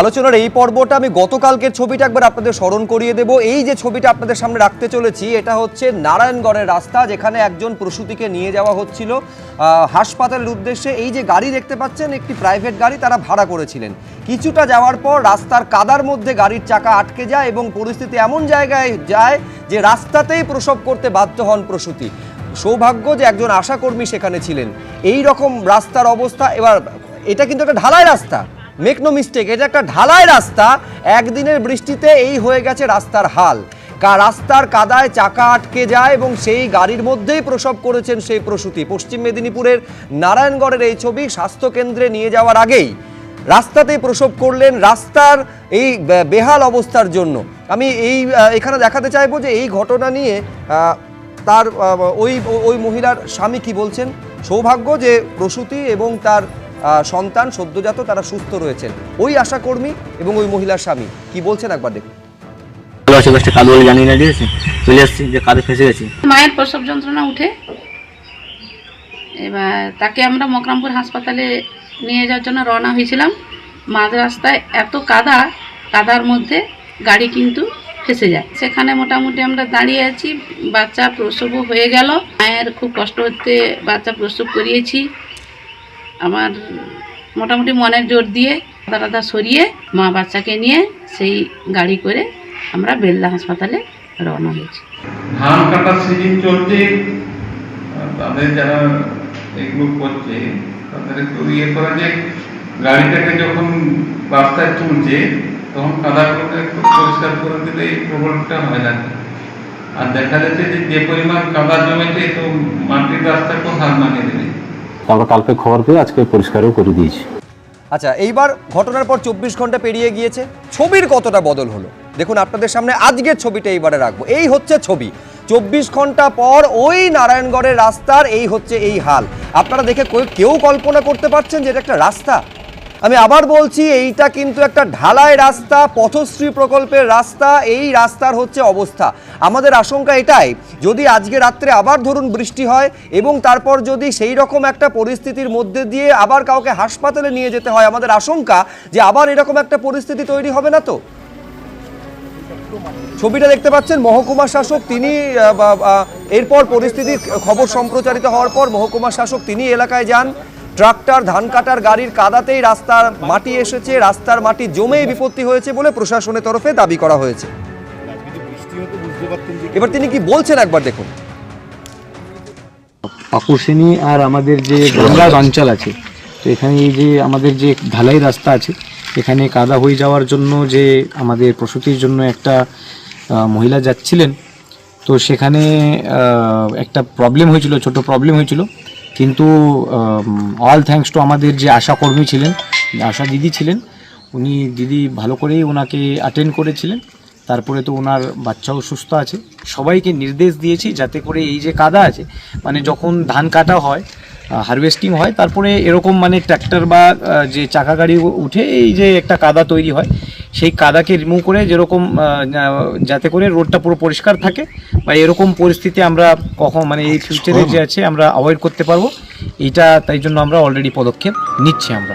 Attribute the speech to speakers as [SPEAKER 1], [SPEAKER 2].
[SPEAKER 1] আলোচনার এই পর্বটা আমি গতকালকের ছবিটা একবার আপনাদের স্মরণ করিয়ে দেব। এই যে ছবিটা আপনাদের সামনে রাখতে চলেছি, এটা হচ্ছে নারায়ণগড়ের রাস্তা, যেখানে একজন প্রসূতিকে নিয়ে যাওয়া হচ্ছিল। হাসপাতালের উদ্দেশ্যে এই যে গাড়ি দেখতে পাচ্ছেন, একটি প্রাইভেট গাড়ি তারা ভাড়া করেছিলেন। কিছুটা যাওয়ার পর রাস্তার কাদার মধ্যে গাড়ির চাকা আটকে যায় এবং পরিস্থিতি এমন জায়গায় যায় যে রাস্তাতেই প্রসব করতে বাধ্য হন প্রসূতি। সৌভাগ্য যে একজন আশাকর্মী সেখানে ছিলেন। এই রকম রাস্তার অবস্থা, এবার এটা কিন্তু একটা ঢালাই রাস্তা। মেক নো মিস্টেক এটা একটা ঢালাই রাস্তা। একদিনের বৃষ্টিতে এই হয়ে গেছে রাস্তার হাল। রাস্তার কাদায় চাকা আটকে যায় এবং সেই গাড়ির মধ্যেই প্রসব করেছেন সেই প্রসূতি। পশ্চিম মেদিনীপুরের নারায়ণগড়ের এই ছবি স্বাস্থ্যকেন্দ্রে নিয়ে যাওয়ার আগেই রাস্তাতেই প্রসব করলেন রাস্তার এই বেহাল অবস্থার জন্য। আমি এই এখানে দেখাতে চাইব যে এই ঘটনা নিয়ে তার ওই ওই মহিলার স্বামী কি বলছেন? সৌভাগ্য যে প্রসূতি এবং তার সন্তান সদ্যজাত তারা সুস্থ রয়েছেন। ওই আশাকর্মী এবং ওই মহিলার স্বামী। কি বলছেন একবার দেখুন।
[SPEAKER 2] ভালো আছে বলে জানি না ঠিক আছে চলে আসছি যে কাদে ফেসে গেছি।
[SPEAKER 3] মায়ের প্রসব যন্ত্রণা উঠে। এবার তাকে আমরা মকরামপুর হাসপাতালে নিয়ে যাওয়ার জন্য রওনা হয়েছিলাম। মাঝ রাস্তায় এত কাদা কাদার মধ্যে গাড়ি কিন্তু ফেসে যায়। সেখানে মোটামুটি আমরা দাঁড়িয়ে আছি। বাচ্চা প্রসবও হয়ে গেল। মায়ের খুব কষ্ট হতে বাচ্চা প্রসব করিয়েছি। আমার মোটামুটি মনের জোর দিয়ে কাদা টাদা সরিয়ে মা বাচ্চাকে নিয়ে সেই গাড়ি করে আমরা বেলদা হাসপাতালে রওনা হয়েছি।
[SPEAKER 4] ধান কাটার সিজন চলছে তাদের যারা এগুলো করছে, তাদের একটু ইয়ে করে যে গাড়িটাকে যখন রাস্তায় তুলছে, তখন কাদাগুলোকে একটু পরিষ্কার করে দিলে এই প্রবলেমটা হয় না। আর দেখা যাচ্ছে যে যে পরিমাণ কাদা জমেছে, তো মাটির রাস্তাকেও হার মানিয়ে দেবে।
[SPEAKER 5] আমরা কালকে খবর পেয়ে আজকে পরিষ্কারও করে দিয়েছি।
[SPEAKER 1] আচ্ছা এইবার ঘটনার পর চব্বিশ ঘণ্টা পেরিয়ে গিয়েছে। ছবির কতটা বদল হলো? দেখুন, আপনাদের সামনে আজকের ছবিটা এইবারে রাখব। এই হচ্ছে ছবি। চব্বিশ ঘণ্টা পর ওই নারায়ণগড়ের রাস্তার এই হচ্ছে এই হাল। আপনারা দেখে কেউ কল্পনা করতে পারছেন যে এটা একটা রাস্তা? আমি আবার বলছি, এইটা কিন্তু একটা ঢালাই রাস্তা, পথশ্রী প্রকল্পের রাস্তা, এই রাস্তার হচ্ছে অবস্থা। আমাদের আশঙ্কা এটাই, যদি আজকে রাত্রে আবার ধরুন বৃষ্টি হয় এবং তারপর যদি সেই রকম একটা পরিস্থিতির মধ্যে দিয়ে আবার কাউকে হাসপাতালে নিয়ে যেতে হয়, আমাদের আশঙ্কা যে আবার এরকম একটা পরিস্থিতি তৈরি হবে না তো? ছবিটা দেখতে পাচ্ছেন, মহকুমা শাসক তিনি এরপর পরিস্থিতির খবর সম্প্রচারিত হওয়ার পর মহকুমা শাসক তিনি এলাকায় যান। ট্রাক্টর, ধান কাটার গাড়ির কাদাতেই রাস্তার মাটি এসেছে, রাস্তার মাটি জমেই বিপত্তি হয়েছে বলে প্রশাসনের তরফে দাবি করা হয়েছে। এবার তিনি কি বলছেন একবার দেখুন।
[SPEAKER 5] পাকুরসেনি আর আমাদের যে গঙ্গার অঞ্চল আছে, তো এখানে এই যে আমাদের যে ঢালাই রাস্তা আছে, এখানে কাদা হয়ে যাওয়ার জন্য যে আমাদের প্রসূতির জন্য একটা মহিলা যাচ্ছিলেন, তো সেখানে একটা প্রবলেম হয়েছিল, ছোট প্রবলেম হয়েছিল। কিন্তু অল থ্যাঙ্কস টু আমাদের যে আশা কর্মী ছিলেন, আশা দিদি ছিলেন, উনি দিদি ভালো করেই ওনাকে অ্যাটেন্ড করেছিলেন। তারপরে তো ওনার বাচ্চাও সুস্থ আছে। সবাইকে নির্দেশ দিয়েছি যাতে করে এই যে কাদা আছে মানে যখন ধান কাটা হয় হারভেস্টিং হয়, তারপরে এরকম মানে ট্র্যাক্টর বা যে চাকা গাড়ি উঠে এই যে একটা কাদা তৈরি হয় সেই কাদাকে রিমুভ করে যেরকম যাতে করে রোডটা পুরো পরিষ্কার থাকে বা এরকম পরিস্থিতি আমরা কখন মানে এই ফিউচারে যে আছে আমরা অ্যাভয়েড করতে পারব। এটা তাই জন্য আমরা অলরেডি পদক্ষেপ নিচ্ছি আমরা।